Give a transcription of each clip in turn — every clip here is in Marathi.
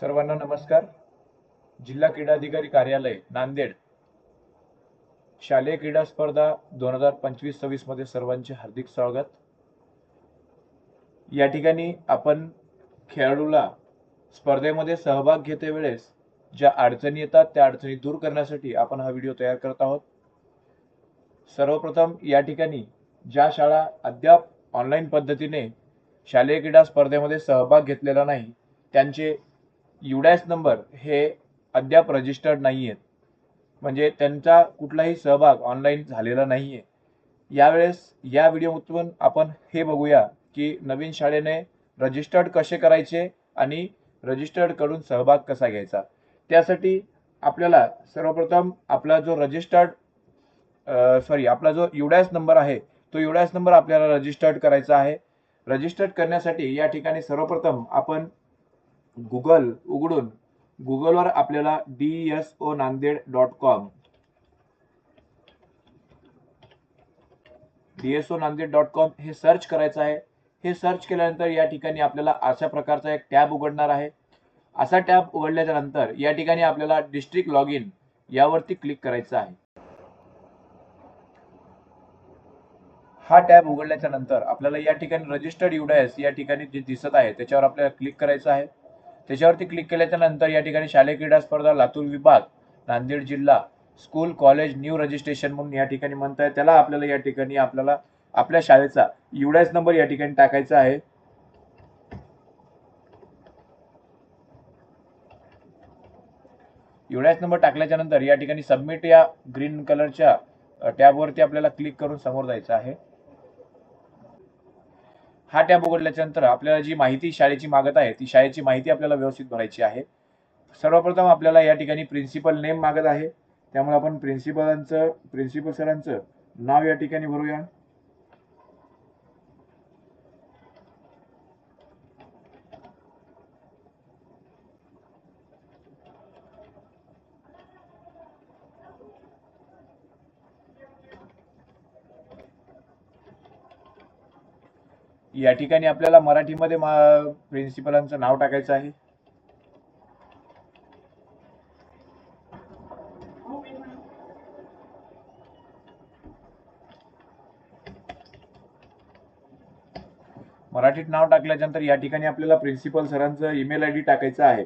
सर्वांना नमस्कार. जिल्हा क्रीडाधिकारी कार्यालय नांदेड. शालेय क्रीडा स्पर्धा दोन हजार पंचवीस सव्वीसमध्ये सर्वांचे हार्दिक स्वागत. या ठिकाणी आपण खेळाडूला स्पर्धेमध्ये सहभाग घेते वेळेस ज्या अडचणी येतात त्या अडचणी दूर करण्यासाठी आपण हा व्हिडिओ तयार करत आहोत. सर्वप्रथम या ठिकाणी ज्या शाळा अद्याप ऑनलाईन पद्धतीने शालेय क्रीडा स्पर्धेमध्ये सहभाग घेतलेला नाही त्यांचे युडॅस नंबर हे अद्याप रजिस्टर्ड नाही आहेत म्हणजे त्यांचा कुठलाही सहभाग ऑनलाईन झालेला नाही आहे यावेळेस या व्हिडिओमधून आपण हे बघूया की नवीन शाळेने रजिस्टर्ड कसे करायचे आणि रजिस्टर्ड करून सहभाग कसा घ्यायचा. त्यासाठी आपल्याला सर्वप्रथम आपला जो रजिस्टर्ड सॉरी आपला जो युडॅस नंबर आहे तो युडॅस नंबर आपल्याला रजिस्टर्ड करायचा आहे. रजिस्टर्ड करण्यासाठी या ठिकाणी सर्वप्रथम आपण गुगल उघडून गुगलवर आपल्याला D S O Nanded dot com. D S O Nanded dot com हे सर्च करायचं आहे. हे सर्च केल्यानंतर या ठिकाणी आपल्याला अशा प्रकारचा एक टॅब उघडणार आहे. असा टॅब उघडल्याच्या नंतर या ठिकाणी आपल्याला डिस्ट्रिक्ट लॉग इन यावरती क्लिक करायचं आहे. हा टॅब उघडल्याच्या नंतर आपल्याला या ठिकाणी रजिस्टर्ड युडायस या ठिकाणी जे दिसत आहे त्याच्यावर आपल्याला क्लिक करायचं आहे. त्याच्यावरती क्लिक केल्याच्यानंतर या ठिकाणी शालेय क्रीडा स्पर्धा लातूर विभाग नांदेड जिल्हा स्कूल कॉलेज न्यू रजिस्ट्रेशन म्हणून या ठिकाणी म्हणताय त्याला आपल्याला या ठिकाणी आपल्याला आपल्या शाळेचा युडायस नंबर या ठिकाणी टाकायचा आहे. युडायस नंबर टाकल्याच्या नंतर या ठिकाणी सबमिट या ग्रीन कलरच्या टॅबवरती आपल्याला क्लिक करून समोर जायचं आहे. हा टॅब उघडल्याच्या नंतर आपल्याला जी माहिती शाळेची मागत आहे ती शाळेची माहिती आपल्याला व्यवस्थित भरायची आहे. सर्वप्रथम आपल्याला या ठिकाणी प्रिन्सिपल नेम मागत आहे. त्यामुळे आपण प्रिन्सिपलांचं प्रिन्सिपल सरांचं नाव या ठिकाणी भरूया. या ठिकाणी आपल्याला मराठीमध्ये प्रिन्सिपलांचं नाव टाकायचं आहे. मराठीत नाव टाकल्यानंतर या ठिकाणी आपल्याला प्रिन्सिपल सरांचं ईमेल आय डी टाकायचं आहे.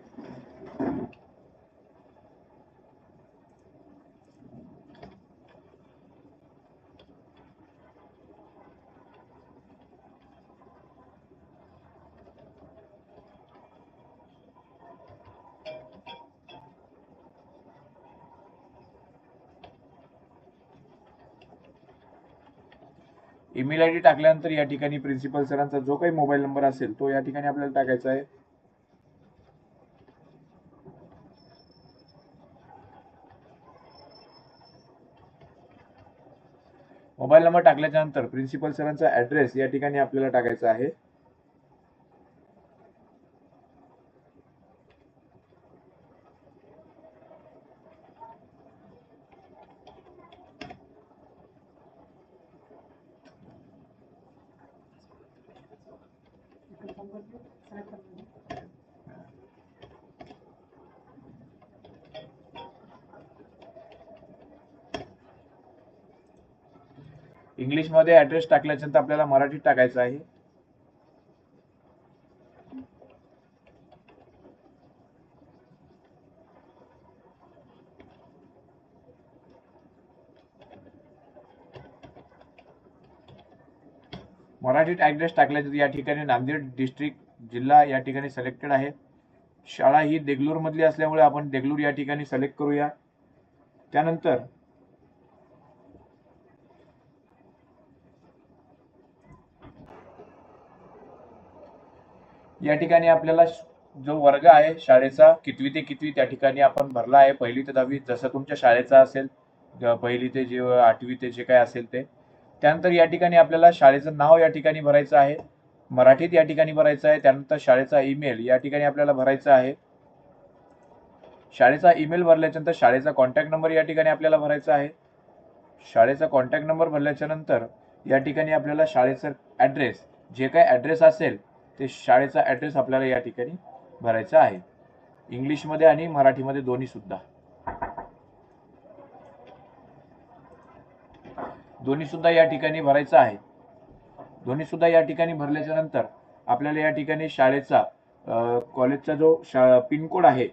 ईमेल आय डी टाकल्यानंतर या ठिकाणी प्रिन्सिपल सरांचा जो काही मोबाईल नंबर असेल तो या ठिकाणी आपल्याला टाकायचा आहे. मोबाईल नंबर टाकल्याच्या नंतर प्रिन्सिपल सरांचा ऍड्रेस या ठिकाणी आपल्याला टाकायचा आहे. इंग्लिशमध्ये ऍड्रेस टाकल्याच्या नंतर आपल्याला मराठीत टाकायचं आहे. मराठीत ऍड्रेस टाकल्याच्या या ठिकाणी नांदेड डिस्ट्रिक्ट जिल्हा या ठिकाणी सिलेक्टेड आहे. शाळा ही देगलूरमधली असल्यामुळे आपण देगलूर या ठिकाणी सिलेक्ट करूया. त्यानंतर या ठिकाणी आपल्याला जो वर्ग आहे शाळेचा कितवी ते कितवी त्या ठिकाणी आपण भरला आहे. पहिली ते दहावी जसं तुमच्या शाळेचा असेल पहिली ते जे आठवी ते जे काय असेल ते. त्यानंतर या ठिकाणी आपल्याला शाळेचं नाव या ठिकाणी भरायचं आहे. मराठीत या ठिकाणी भरायचं आहे. त्यानंतर शाळेचा ईमेल या ठिकाणी आपल्याला भरायचा आहे. शाळेचा ईमेल भरल्याच्यानंतर शाळेचा कॉन्टॅक्ट नंबर या ठिकाणी आपल्याला भरायचा आहे. शाळेचा कॉन्टॅक्ट नंबर भरल्याच्या नंतर या ठिकाणी आपल्याला शाळेचं ॲड्रेस जे काही ॲड्रेस असेल ते शाळेचा ॲड्रेस आपल्याला या ठिकाणी भरायचा आहे. इंग्लिशमध्ये आणि मराठीमध्ये दोन्हीसुद्धा दोन्हीसुद्धा या ठिकाणी भरायचं आहे. दोन्ही सुद्धा या ठिकाणी भरल्याच्या नंतर आपल्याला या ठिकाणी शाळेचा कॉलेजचा जो शा पिनकोड आहे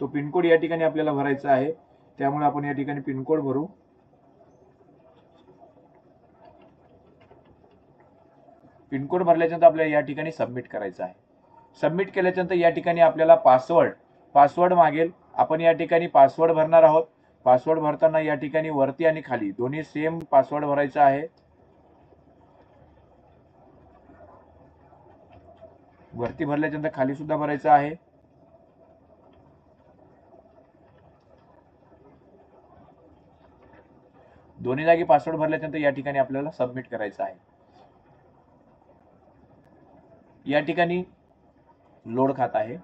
तो पिनकोड या ठिकाणी आपल्याला भरायचा आहे. त्यामुळे आपण या ठिकाणी पिनकोड भरू. पिनकोड भरल्याच्यानंतर आपल्याला या ठिकाणी सबमिट करायचं आहे. सबमिट केल्याच्यानंतर या ठिकाणी आपल्याला पासवर्ड पासवर्ड मागेल. आपण या ठिकाणी पासवर्ड भरणार आहोत. पासवर्ड भरताना या ठिकाणी वरती आणि खाली दोन्ही सेम पासवर्ड भरायचा आहे. वरती भरल्याच्यानंतर खाली सुद्धा भरायचं आहे. दोन्ही जागी पासवर्ड भरल्याच्यानंतर या ठिकाणी आपल्याला सबमिट करायचं आहे. या ठिकाणी लोड खात आहे.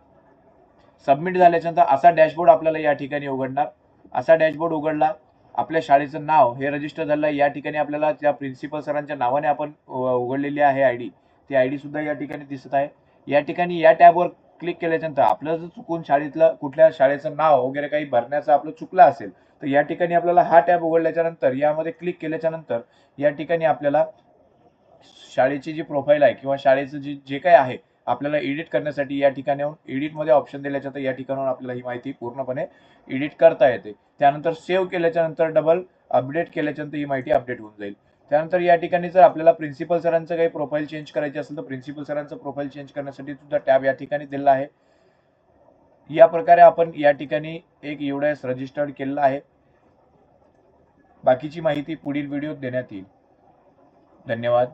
सबमिट झाल्याच्यानंतर असा डॅशबोर्ड आपल्याला या ठिकाणी उघडणार. असा डॅशबोर्ड उघडला आपल्या शाळेचं नाव हे रजिस्टर झालं या ठिकाणी आपल्याला त्या प्रिन्सिपल सरांच्या नावाने आपण उघडलेली आहे आय डी ती आय डी सुद्धा या ठिकाणी दिसत आहे. या ठिकाणी या टॅबवर क्लिक केल्याच्यानंतर आपलं जर चुकून शाळेतलं कुठल्या शाळेचं नाव वगैरे काही भरण्याचं आपलं चुकलं असेल तर या ठिकाणी आपल्याला हा टॅब उघडल्याच्या नंतर यामध्ये क्लिक केल्याच्यानंतर या ठिकाणी आपल्याला शाळेची जी प्रोफाईल आहे किंवा शाळेचं जे जे काही आहे आपल्याला एडिट करण्यासाठी या ठिकाणी एडिटमध्ये ऑप्शन दिल्याच्या या ठिकाणाहून आपल्याला ही माहिती पूर्णपणे एडिट करता येते. त्यानंतर सेव्ह केल्याच्यानंतर डबल अपडेट केल्याच्यानंतर ही माहिती अपडेट होऊन जाईल. त्यानंतर या ठिकाणी जर आपल्याला प्रिन्सिपल सरांचं काही प्रोफाईल चेंज करायची असेल तर प्रिन्सिपल सरांचं प्रोफाईल चेंज करण्यासाठी सुद्धा टॅब या ठिकाणी दिलेला आहे. या प्रकारे आपण या ठिकाणी एक एवढ्यास रजिस्टर्ड केलेला आहे. बाकीची माहिती पुढील व्हिडिओत देण्यात येईल. धन्यवाद.